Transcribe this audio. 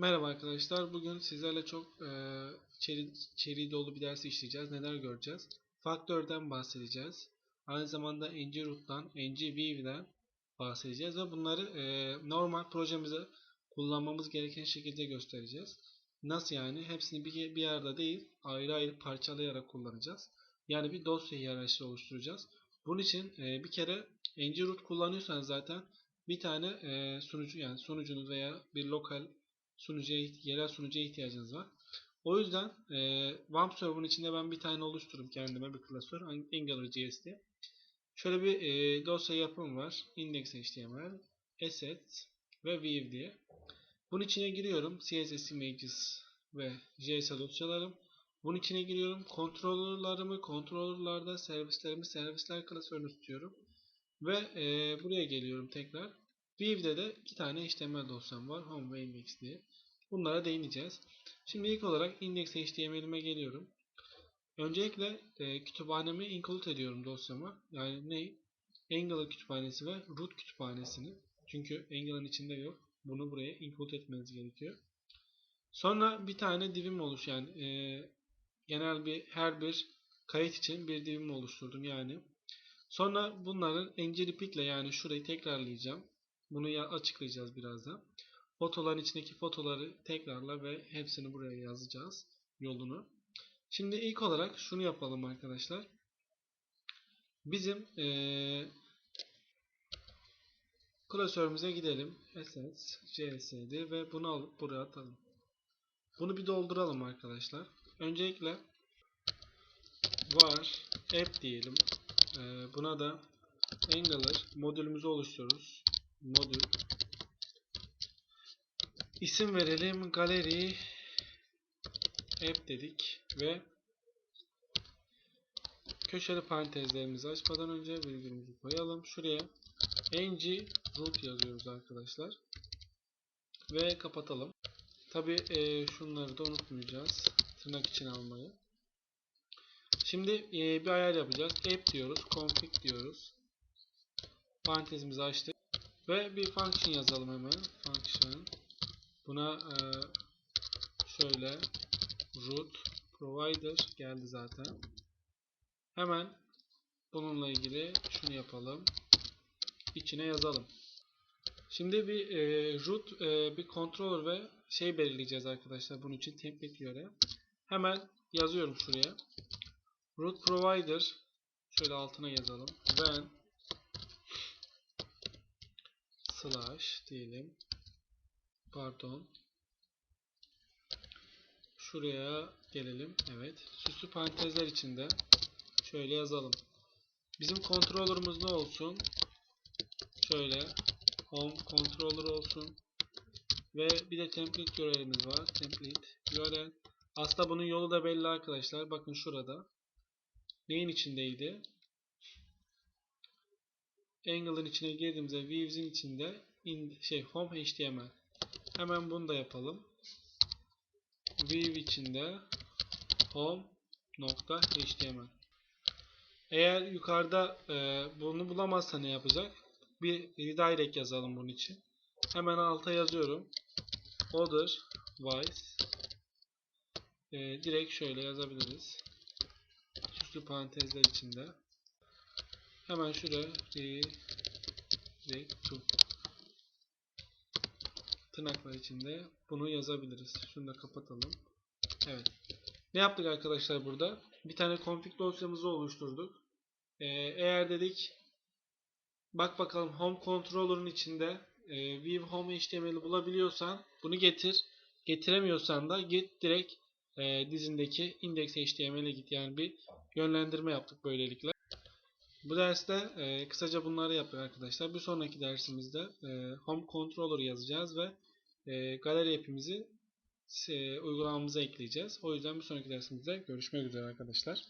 Merhaba arkadaşlar. Bugün sizlerle çok e, içeri, içeriği dolu bir dersi işleyeceğiz. Neler göreceğiz? Faktörden bahsedeceğiz. Aynı zamanda ng-root'tan, ng-weave'den bahsedeceğiz ve bunları e, normal projemize kullanmamız gereken şekilde göstereceğiz. Nasıl yani? Hepsini bir, bir yerde değil, ayrı ayrı parçalayarak kullanacağız. Yani bir dosya hiyerarşisi oluşturacağız. Bunun için e, bir kere ng-root kullanıyorsanız zaten bir tane e, sunucu yani sunucunuz veya bir lokal sunucuya, yerel sunucuya ihtiyacınız var. O yüzden e, WAMP server'ın içinde ben bir tane oluştururum kendime bir klasör AngularJS diye. Şöyle bir e, dosya yapım var. Index.html, assets ve view diye. Bunun içine giriyorum. CSS images ve JS dosyalarım. Bunun içine giriyorum. Controller'larımı, controller'larda servislerimi, servisler klasörünü tutuyorum. Ve e, buraya geliyorum tekrar. View'de de iki tane HTML dosyam var. Home ve index diye. Bunlara değineceğiz. Şimdi ilk olarak index.html'ime geliyorum. Öncelikle e, kütüphanemi include ediyorum dosyama. Yani ne? Angular kütüphanesi ve root kütüphanesini. Çünkü Angular'ın içinde yok. Bunu buraya include etmeniz gerekiyor. Sonra bir tane divim oluş yani e, genel bir her bir kayıt için bir divim oluşturdum yani. Sonra bunların ile yani şurayı tekrarlayacağım. Bunu ya açıklayacağız birazdan. Fotoların içindeki fotoları tekrarla ve hepsini buraya yazacağız yolunu. Şimdi ilk olarak şunu yapalım arkadaşlar. Bizim ee, klasörümüze gidelim. Assets, CS'dir ve bunu alıp buraya atalım. Bunu bir dolduralım arkadaşlar. Öncelikle var app diyelim. Ee, buna da Angular modülümüzü oluştururuz. Modül İsim verelim. Galeri app dedik ve köşeli parantezlerimizi açmadan önce virgülümüzü koyalım. Şuraya ng root yazıyoruz arkadaşlar. Ve kapatalım. Tabi e, şunları da unutmayacağız. Tırnak içine almayı. Şimdi e, bir ayar yapacağız. App diyoruz. Config diyoruz. Parantezimizi açtık. Ve bir function yazalım hemen. Function. Buna e, şöyle root provider geldi zaten. Hemen bununla ilgili şunu yapalım. İçine yazalım. Şimdi bir e, root e, bir controller ve şey belirleyeceğiz arkadaşlar. Bunun için template göre. Hemen yazıyorum şuraya. Root provider şöyle altına yazalım. When slash diyelim. Pardon. Şuraya gelelim. Evet. Süslü parantezler içinde. Şöyle yazalım. Bizim controller'ımız ne olsun? Şöyle. Home controller olsun. Ve bir de template URL'imiz var. Template URL aslında bunun yolu da belli arkadaşlar. Bakın şurada. Neyin içindeydi Angle'ın içine girdiğimizde Views'in içinde in, şey home html Hemen bunu da yapalım. View içinde home.html Eğer yukarıda e, bunu bulamazsa ne yapacak? Bir redirect yazalım bunun için. Hemen alta yazıyorum. Otherwise e, direkt şöyle yazabiliriz. Süslü parantezler içinde. Hemen şuraya redirect to tırnaklar içinde bunu yazabiliriz. Şunu da kapatalım. Evet. Ne yaptık arkadaşlar burada? Bir tane config dosyamızı oluşturduk. Ee, eğer dedik bak bakalım home controller'ın içinde e, view home html'i bulabiliyorsan bunu getir. Getiremiyorsan da git direkt e, dizindeki index html'e git. Yani bir yönlendirme yaptık böylelikle. Bu derste e, kısaca bunları yaptık arkadaşlar. Bir sonraki dersimizde e, home controller yazacağız ve e, galeri app'imizi e, uygulamamıza ekleyeceğiz. O yüzden bir sonraki dersimizde görüşmek üzere arkadaşlar.